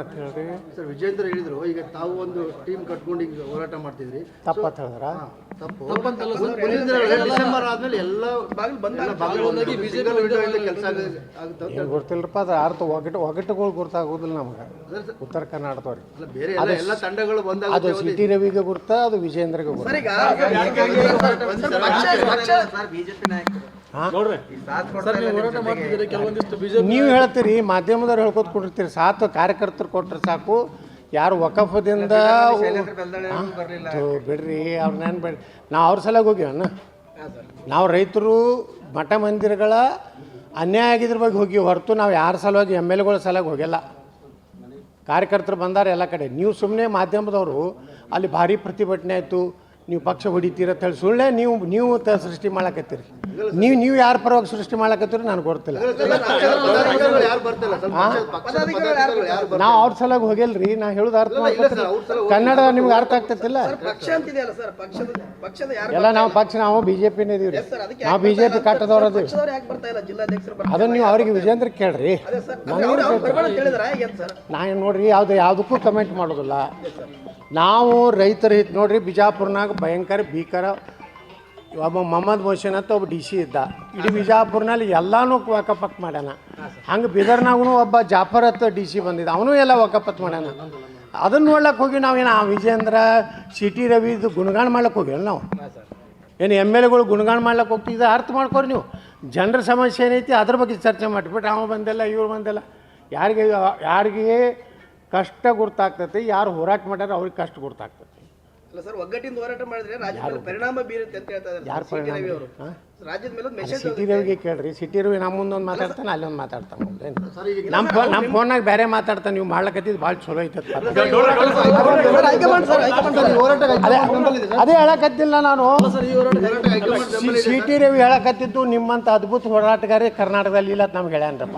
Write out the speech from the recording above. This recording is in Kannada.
ಏನಂತ ಹೇಳ್ರಿ ಸರ್ ವಿಜೇಂದ್ರ ಹೇಳಿದ್ರು ಈಗ ತಾವು ಒಂದು ಟೀಮ್ ಕಟ್ಕೊಂಡು ಈಗ ಹೋರಾಟ ಮಾಡ್ತಿದ್ರಿ ತಪ್ಪಂತ ಹೇಳಿದ್ರ ತಪ್ಪು ತಪ್ಪಂತಲ್ಲ ಡಿಸೆಂಬರ್ ಆದ್ಮೇಲೆ ಎಲ್ಲ ಎಲ್ಲ ಬಾಗಿಲು ಬಂದಾಗಿ ಬಾಗಿಲು ಇಂದ ಕೆಲಸ ಆಗುತ್ತೆ ಏನು ಗೊತ್ತಿಲ್ಲರಪ್ಪ ಅದು ಅರ್ಥ ಒಗಟು ಒಗಟುಗಳು ಗುರ್ತಾಗೋದಿಲ್ಲ ನಮ್ಗೆ ಉತ್ತರ ಕರ್ನಾಟಕದವ್ರಿ ಅಲ್ಲ ಬೇರೆ ಎಲ್ಲ ಎಲ್ಲ ತಂಡಗಳು ಬಂದಾಗ ಅದು ಸಿ ಟಿ ರವಿಗೆ ಗುರ್ತ ಅದು ವಿಜೇಂದ್ರಗೆ ಗುರ್ತ ಬಿಜೆಪಿ ನಾಯಕರು ನೀವು ಹೇಳ್ತೀರಿ ಮಾಧ್ಯಮದವ್ರು ಹೇಳ್ಕೊತ ಕೊಟ್ಟಿರ್ತೀರಿ ಸಾತು ಕಾರ್ಯಕರ್ತರು ಕೊಟ್ಟರೆ ಸಾಕು. ಯಾರು ವಕಫದಿಂದ ಬಿಡ್ರಿ ಅವ್ರನ್ನ ಏನು ಬೇಡ ನಾವು ಅವ್ರ ಸಲಗ ಹೋಗ್ಯವಣ್ಣ ನಾವು ರೈತರು ಮಠ ಮಂದಿರಗಳ ಅನ್ಯಾಯ ಆಗಿದ್ರ ಬಗ್ಗೆ ಹೋಗಿ ಹೊರತು ನಾವು ಯಾರ ಸಲುವಾಗಿ ಎಂ ಎಲ್ ಎಗಳ ಸಲುವಾಗಿ ಹೋಗಿಲ್ಲ. ಕಾರ್ಯಕರ್ತರು ಬಂದಾರ ಎಲ್ಲ ಕಡೆ. ನೀವು ಸುಮ್ಮನೆ ಮಾಧ್ಯಮದವರು ಅಲ್ಲಿ ಭಾರಿ ಪ್ರತಿಭಟನೆ ಆಯಿತು. ನೀವು ಪಕ್ಷ ಹೊಡಿತೀರ ಅಂತ ಹೇಳಿ ಸುಳ್ಳೆ ನೀವು ನೀವು ತ ಸೃಷ್ಟಿ ಮಾಡಕತ್ತೀರಿ. ನೀವು ನೀವು ಯಾರ ಪರವಾಗಿ ಸೃಷ್ಟಿ ಮಾಡಕತ್ತೀರಿ ನನಗೆ ಗೊತ್ತಿಲ್ಲ. ನಾವು ಅವ್ರ ಸಲಾಗ ಹೋಗಿಲ್ರಿ ನಾ ಹೇಳುದು ಅರ್ಥ ಮಾಡ್ತೀನಿ ಕನ್ನಡ ನಿಮ್ಗೆ ಅರ್ಥ ಆಗ್ತೈತಿಲ್ಲ? ಎಲ್ಲ ನಾವು ಪಕ್ಷ ನಾವು ಬಿ ಜೆ ಪಿನೇ ಇದೀವಿ ನಾವು ಬಿ ಜೆ ಪಿ ಕಟ್ಟದವ್ರು ಅದೀವಿ ಬರ್ತಾ ಅದನ್ನು ನೀವು ಅವರಿಗೆ ವಿಜೇಂದ್ರ ಕೇಳ್ರಿ. ನಾನು ನಾ ನೋಡ್ರಿ ಯಾವ್ದು ಯಾವುದಕ್ಕೂ ಕಮೆಂಟ್ ಮಾಡೋದಿಲ್ಲ. ನಾವು ರೈತರ ಹಿತ್ ನೋಡ್ರಿ ಬಿಜಾಪುರ್ನಾಗ ಭಯಂಕರ ಭೀಕರ. ಒಬ್ಬ ಮೊಹಮ್ಮದ್ ಮೊಹಸಿನ್ ಅಂತ ಒಬ್ಬ ಡಿ ಸಿ ಇದ್ದ. ಇಡೀ ಬಿಜಾಪುರ್ನಲ್ಲಿ ಎಲ್ಲನೂ ವಕಪತ್ ಮಾಡ್ಯಾನ. ಹಂಗೆ ಬೀದರ್ನಾಗೂ ಒಬ್ಬ ಜಾಫರ್ ಅಂತ ಡಿ ಸಿ ಬಂದಿದ್ದ. ಅವನು ಎಲ್ಲ ವಕಪತ್ ಮಾಡ್ಯಾನ. ಅದನ್ನ ನೋಡ್ಲಕ್ಕೆ ಹೋಗಿ ನಾವೇನು ಆ ವಿಜೇಂದ್ರ ಸಿ ಟಿ ರವಿದು ಗುಣಗಾನ ಮಾಡ್ಲಕ್ಕೆ ಹೋಗಿಲ್ಲ ನಾವು? ಏನು ಎಂ ಎಲ್ ಎಗಳು ಗುಣಗಾನ ಮಾಡ್ಲಕ್ಕೆ ಹೋಗ್ತಿದ್ದ ಅರ್ಥ ಮಾಡ್ಕೊರಿ ನೀವು. ಜನರ ಸಮಸ್ಯೆ ಏನೈತಿ ಅದ್ರ ಬಗ್ಗೆ ಚರ್ಚೆ ಮಾಡಿಬಿಟ್ಟು ಅವ ಬಂದಿಲ್ಲ ಇವ್ರು ಬಂದಿಲ್ಲ. ಯಾರಿಗೆ ಯಾರಿಗೆ ಕಷ್ಟ ಗುರ್ತಾಗ್ತೈತಿ ಯಾರು ಹೋರಾಟ ಮಾಡ್ಯಾರ ಅವ್ರಿಗೆ ಕಷ್ಟ ಗುರ್ತಾಗ್ತೈತಿ. ಅಲ್ಲ ಸರ್ ಒಗ್ಗಟ್ಟಿಂದ ಹೋರಾಟ ಮಾಡಿದ್ರೆ ರಾಜ್ಯದ ಪರಿಣಾಮ ಬೀರುತ್ತೆ ಅಂತ ಹೇಳ್ತಾ ಇದ್ದಾರೆ ಯಾರು ರಾಜ್ಯದ ಮೇಲೆ ಮೆಸೇಜ್ ಸಿಟಿ ರವಿಗೆ ಕೇಳ್ರಿ ಸಿಟಿ ರವಿ ನಮ್ಮ ಮುಂದೊಂದು ಮಾತಾಡ್ತಾನೆ ಅಲ್ಲೊಂದು ಮಾತಾಡ್ತಾನೆ ನಮ್ಮ ಫೋನ್ ನಮ್ಮ ಫೋನ್ನಾಗ ಬೇರೆ ಮಾತಾಡ್ತಾನೆ ನೀವು ಮಾಡ್ಲಕತ್ತಿದ್ದು ಭಾಳ ಚಲೋ ಐತೆ ಅದೇ ಅದೇ ಹೇಳಕತ್ತಿಲ್ಲ ನಾನು. ಸಿ ಟಿ ರವಿ ಹೇಳಕತ್ತಿದ್ದು ನಿಮ್ಮಂತ ಅದ್ಭುತ ಹೋರಾಟಗಾರಿ ಕರ್ನಾಟಕದಲ್ಲಿ ಇಲ್ಲ ಅಂತ ನಮ್ಗೆ ಹೇಳ್ಯಾನ್ರಪ್ಪ.